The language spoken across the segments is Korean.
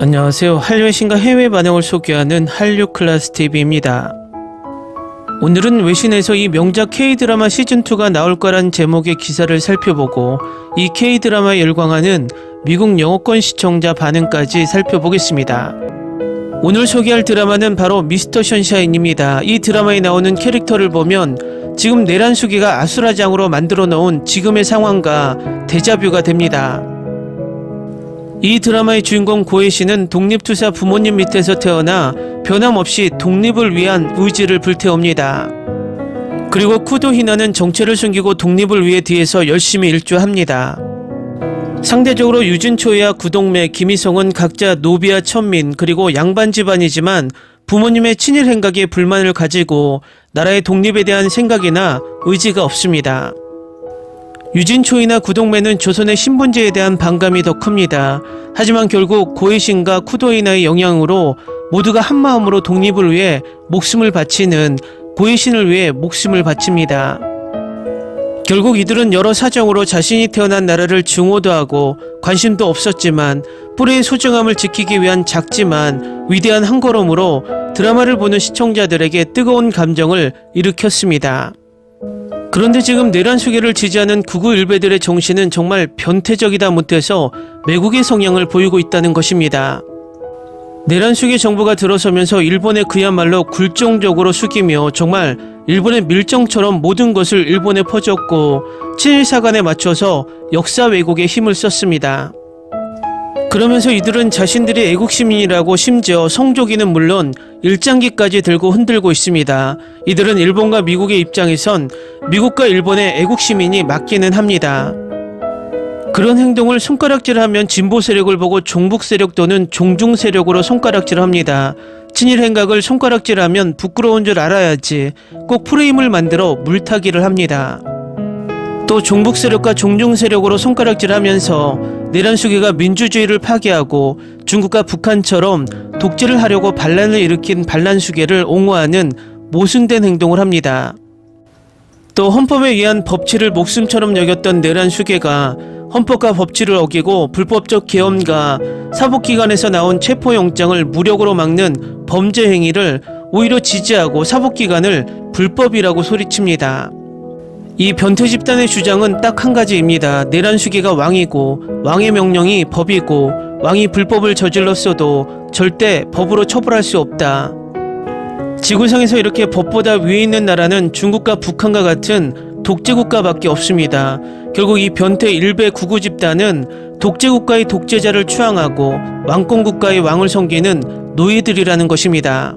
안녕하세요. 한류의 신과 해외 반응을 소개하는 한류 클래스 TV입니다. 오늘은 외신에서 이 명작 K-드라마 시즌2가 나올 거란 제목의 기사를 살펴보고 이 K-드라마에 열광하는 미국 영어권 시청자 반응까지 살펴보겠습니다. 오늘 소개할 드라마는 바로 미스터 션샤인입니다. 이 드라마에 나오는 캐릭터를 보면 지금 내란수기가 아수라장으로 만들어 놓은 지금의 상황과 데자뷰가 됩니다. 이 드라마의 주인공 고혜 씨는 독립투사 부모님 밑에서 태어나 변함없이 독립을 위한 의지를 불태웁니다. 그리고 쿠도 히나는 정체를 숨기고 독립을 위해 뒤에서 열심히 일조합니다. 상대적으로 유진초이와 구동매, 김희성은 각자 노비와 천민 그리고 양반 집안이지만 부모님의 친일 행각에 불만을 가지고 나라의 독립에 대한 생각이나 의지가 없습니다. 유진초이나 구동매는 조선의 신분제에 대한 반감이 더 큽니다. 하지만 결국 고해신과 쿠도이나의 영향으로 모두가 한마음으로 독립을 위해 목숨을 바치는 고해신을 위해 목숨을 바칩니다. 결국 이들은 여러 사정으로 자신이 태어난 나라를 증오도 하고 관심도 없었지만 뿌리의 소중함을 지키기 위한 작지만 위대한 한 걸음으로 드라마를 보는 시청자들에게 뜨거운 감정을 일으켰습니다. 그런데 지금 내란수계를 지지하는 구구 일베들의 정신은 정말 변태적이다 못해서 매국의 성향을 보이고 있다는 것입니다. 내란수계 정부가 들어서면서 일본에 그야말로 굴종적으로 숙이며 정말 일본의 밀정처럼 모든 것을 일본에 퍼졌고 친일사관에 맞춰서 역사 왜곡에 힘을 썼습니다. 그러면서 이들은 자신들이 애국시민이라고 심지어 성조기는 물론 일장기까지 들고 흔들고 있습니다. 이들은 일본과 미국의 입장에선 미국과 일본의 애국 시민이 맞기는 합니다. 그런 행동을 손가락질하면 진보 세력을 보고 종북 세력 또는 종중 세력으로 손가락질합니다. 친일 행각을 손가락질하면 부끄러운 줄 알아야지 꼭 프레임을 만들어 물타기를 합니다. 또 종북 세력과 종중 세력으로 손가락질하면서 내란수계가 민주주의를 파괴하고 중국과 북한처럼 독재를 하려고 반란을 일으킨 반란수계를 옹호하는 모순된 행동을 합니다. 또 헌법에 의한 법치를 목숨처럼 여겼던 내란수계가 헌법과 법치를 어기고 불법적 계엄과 사법기관에서 나온 체포영장을 무력으로 막는 범죄 행위를 오히려 지지하고 사법기관을 불법이라고 소리칩니다. 이 변태 집단의 주장은 딱 한 가지입니다. 내란수기가 왕이고 왕의 명령이 법이고 왕이 불법을 저질렀어도 절대 법으로 처벌할 수 없다. 지구상에서 이렇게 법보다 위에 있는 나라는 중국과 북한과 같은 독재국가밖에 없습니다. 결국 이 변태 일베 구구 집단은 독재국가의 독재자를 추앙하고 왕권국가의 왕을 섬기는 노예들이라는 것입니다.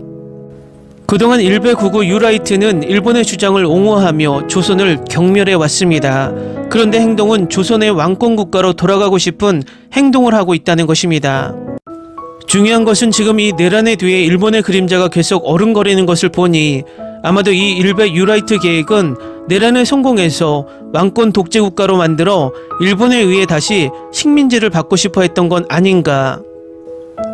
그동안 일베 구구 유라이트는 일본의 주장을 옹호하며 조선을 경멸해 왔습니다. 그런데 행동은 조선의 왕권 국가로 돌아가고 싶은 행동을 하고 있다는 것입니다. 중요한 것은 지금 이 내란의 뒤에 일본의 그림자가 계속 어른거리는 것을 보니 아마도 이 일베 유라이트 계획은 내란에 성공해서 왕권 독재 국가로 만들어 일본에 의해 다시 식민지를 받고 싶어 했던 건 아닌가.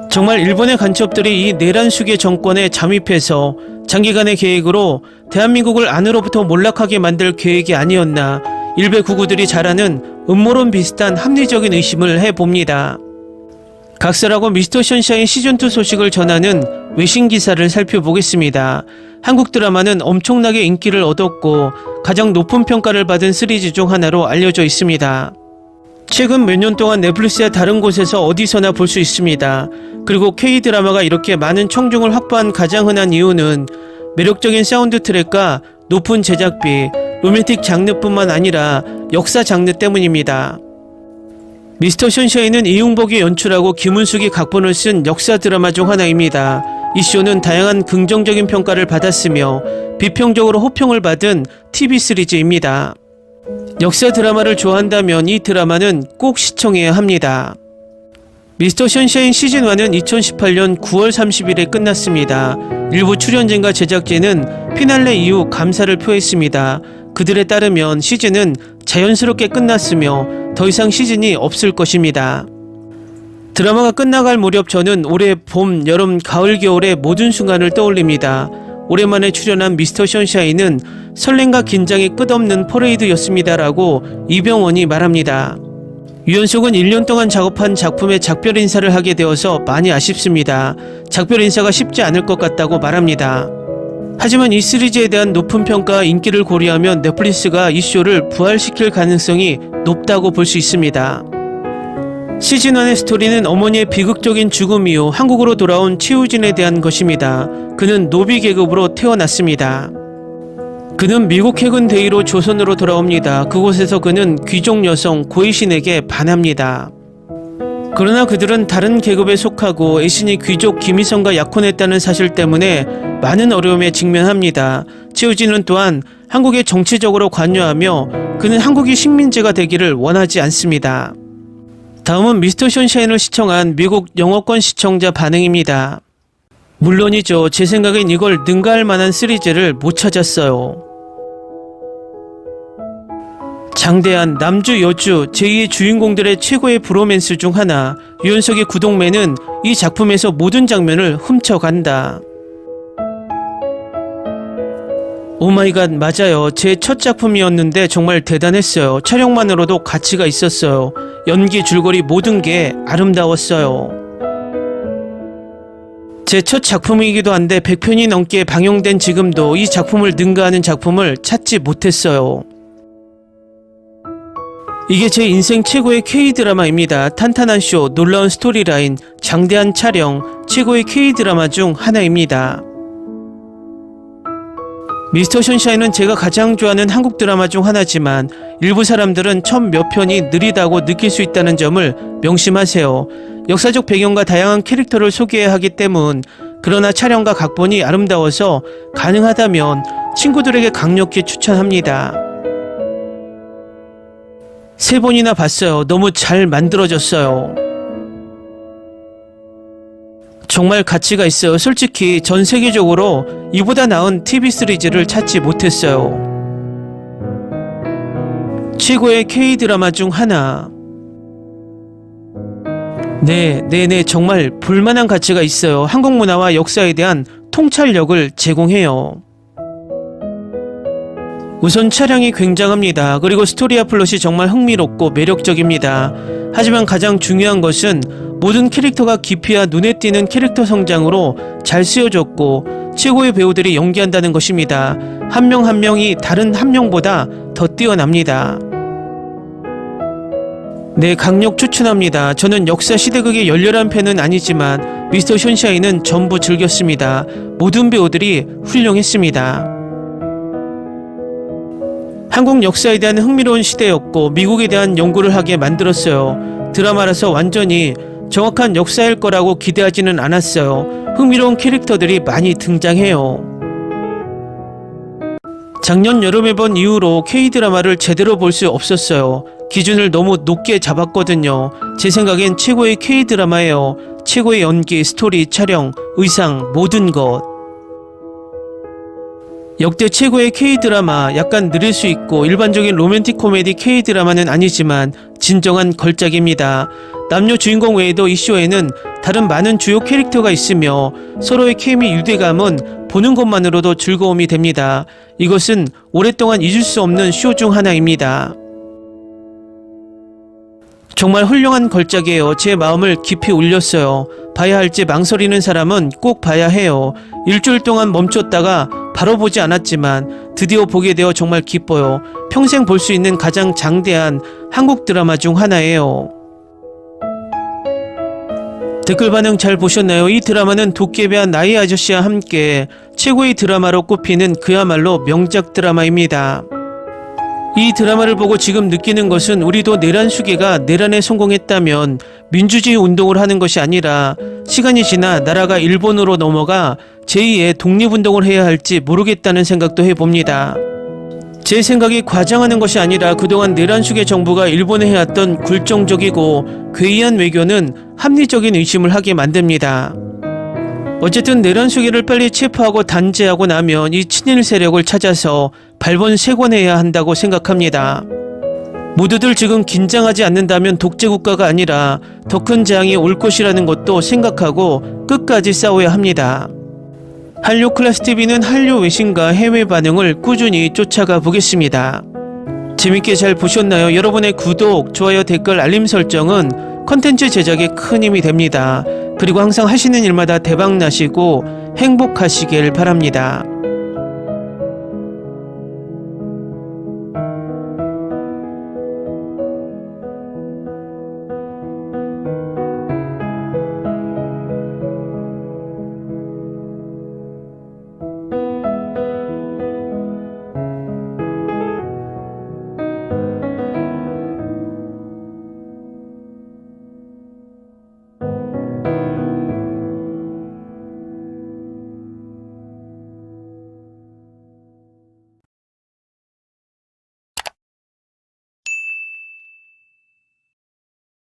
정말 일본의 간첩들이 이 내란 수계 정권에 잠입해서 장기간의 계획으로 대한민국을 안으로부터 몰락하게 만들 계획이 아니었나 일베 구구들이 잘하는 음모론 비슷한 합리적인 의심을 해봅니다. 각설하고 미스터 션샤인 시즌2 소식을 전하는 외신 기사를 살펴보겠습니다. 한국 드라마는 엄청나게 인기를 얻었고 가장 높은 평가를 받은 시리즈 중 하나로 알려져 있습니다. 최근 몇 년 동안 넷플릭스의 다른 곳에서 어디서나 볼 수 있습니다. 그리고 K-드라마가 이렇게 많은 청중을 확보한 가장 흔한 이유는 매력적인 사운드 트랙과 높은 제작비, 로맨틱 장르뿐만 아니라 역사 장르 때문입니다. 미스터 션샤인은 이용복이 연출하고 김은숙이 각본을 쓴 역사 드라마 중 하나입니다. 이 쇼는 다양한 긍정적인 평가를 받았으며 비평적으로 호평을 받은 TV 시리즈입니다. 역사 드라마를 좋아한다면 이 드라마는 꼭 시청해야 합니다. 미스터 션샤인 시즌1은 2018년 9월 30일에 끝났습니다. 일부 출연진과 제작진은 피날레 이후 감사를 표했습니다. 그들에 따르면 시즌은 자연스럽게 끝났으며 더 이상 시즌이 없을 것입니다. 드라마가 끝나갈 무렵 저는 올해 봄, 여름, 가을, 겨울의 모든 순간을 떠올립니다. 오랜만에 출연한 미스터 션샤인은 설렘과 긴장이 끝없는 퍼레이드였습니다라고 이병헌이 말합니다. 유연석은 1년 동안 작업한 작품에 작별 인사를 하게 되어서 많이 아쉽습니다. 작별 인사가 쉽지 않을 것 같다고 말합니다. 하지만 이 시리즈에 대한 높은 평가와 인기를 고려하면 넷플릭스가 이 쇼를 부활시킬 가능성이 높다고 볼 수 있습니다. 시즌 1의 스토리는 어머니의 비극적인 죽음 이후 한국으로 돌아온 치우진에 대한 것입니다. 그는 노비 계급으로 태어났습니다. 그는 미국 해군 대위로 조선으로 돌아옵니다. 그곳에서 그는 귀족 여성 고이신에게 반합니다. 그러나 그들은 다른 계급에 속하고 애신이 귀족 김희성과 약혼했다는 사실 때문에 많은 어려움에 직면합니다. 치우진은 또한 한국에 정치적으로 관여하며 그는 한국이 식민지가 되기를 원하지 않습니다. 다음은 미스터 션샤인을 시청한 미국 영어권 시청자 반응입니다. 물론이죠. 제 생각엔 이걸 능가할 만한 시리즈를 못 찾았어요. 장대한 남주 여주 제2의 주인공들의 최고의 브로맨스 중 하나 유연석의 구동매는 이 작품에서 모든 장면을 훔쳐간다. 오마이갓 맞아요. 제 첫 작품이었는데 정말 대단했어요. 촬영만으로도 가치가 있었어요. 연기 줄거리 모든 게 아름다웠어요. 제 첫 작품이기도 한데 100편이 넘게 방영된 지금도 이 작품을 능가하는 작품을 찾지 못했어요. 이게 제 인생 최고의 K-드라마입니다. 탄탄한 쇼, 놀라운 스토리라인, 장대한 촬영, 최고의 K-드라마 중 하나입니다. 미스터 션샤인은 제가 가장 좋아하는 한국 드라마 중 하나지만 일부 사람들은 첫 몇 편이 느리다고 느낄 수 있다는 점을 명심하세요. 역사적 배경과 다양한 캐릭터를 소개해야 하기 때문 그러나 촬영과 각본이 아름다워서 가능하다면 친구들에게 강력히 추천합니다. 세 번이나 봤어요. 너무 잘 만들어졌어요. 정말 가치가 있어요. 솔직히 전 세계적으로 이보다 나은 TV 시리즈를 찾지 못했어요. 최고의 K-드라마 중 하나. 네, 네, 네, 정말 볼만한 가치가 있어요. 한국 문화와 역사에 대한 통찰력을 제공해요. 우선 차량이 굉장합니다. 그리고 스토리와 플롯이 정말 흥미롭고 매력적입니다. 하지만 가장 중요한 것은 모든 캐릭터가 깊이와 눈에 띄는 캐릭터 성장으로 잘 쓰여졌고 최고의 배우들이 연기한다는 것입니다. 한 명 한 명이 다른 한 명보다 더 뛰어납니다. 네, 강력 추천합니다. 저는 역사 시대극의 열렬한 팬은 아니지만 미스터 션샤인은 전부 즐겼습니다. 모든 배우들이 훌륭했습니다. 한국 역사에 대한 흥미로운 시대였고 미국에 대한 연구를 하게 만들었어요. 드라마라서 완전히 정확한 역사일 거라고 기대하지는 않았어요. 흥미로운 캐릭터들이 많이 등장해요. 작년 여름에 본 이후로 K-드라마를 제대로 볼 수 없었어요. 기준을 너무 높게 잡았거든요. 제 생각엔 최고의 K-드라마예요. 최고의 연기, 스토리, 촬영, 의상, 모든 것. 역대 최고의 K-드라마 약간 느릴 수 있고 일반적인 로맨틱 코미디 K-드라마는 아니지만 진정한 걸작입니다. 남녀 주인공 외에도 이 쇼에는 다른 많은 주요 캐릭터가 있으며 서로의 케미 유대감은 보는 것만으로도 즐거움이 됩니다. 이것은 오랫동안 잊을 수 없는 쇼 중 하나입니다. 정말 훌륭한 걸작이에요. 제 마음을 깊이 울렸어요. 봐야 할지 망설이는 사람은 꼭 봐야 해요. 일주일 동안 멈췄다가 바로 보지 않았지만 드디어 보게 되어 정말 기뻐요. 평생 볼 수 있는 가장 장대한 한국 드라마 중 하나예요. 댓글 반응 잘 보셨나요? 이 드라마는 도깨비와 나이 아저씨와 함께 최고의 드라마로 꼽히는 그야말로 명작 드라마입니다. 이 드라마를 보고 지금 느끼는 것은 우리도 내란 수계가 내란에 성공했다면 민주주의 운동을 하는 것이 아니라 시간이 지나 나라가 일본으로 넘어가 제2의 독립운동을 해야 할지 모르겠다는 생각도 해봅니다. 제 생각이 과장하는 것이 아니라 그동안 내란 수계 정부가 일본에 해왔던 굴종적이고 괴이한 외교는 합리적인 의심을 하게 만듭니다. 어쨌든 내란 수계를 빨리 체포하고 단죄하고 나면 이 친일 세력을 찾아서 발본색원해야 한다고 생각합니다. 모두들 지금 긴장하지 않는다면 독재 국가가 아니라 더 큰 재앙이 올 것이라는 것도 생각하고 끝까지 싸워야 합니다. 한류 클래스 TV는 한류 외신과 해외 반응을 꾸준히 쫓아가 보겠습니다. 재밌게 잘 보셨나요? 여러분의 구독, 좋아요, 댓글, 알림 설정은 컨텐츠 제작에 큰 힘이 됩니다. 그리고 항상 하시는 일마다 대박 나시고 행복하시길 바랍니다.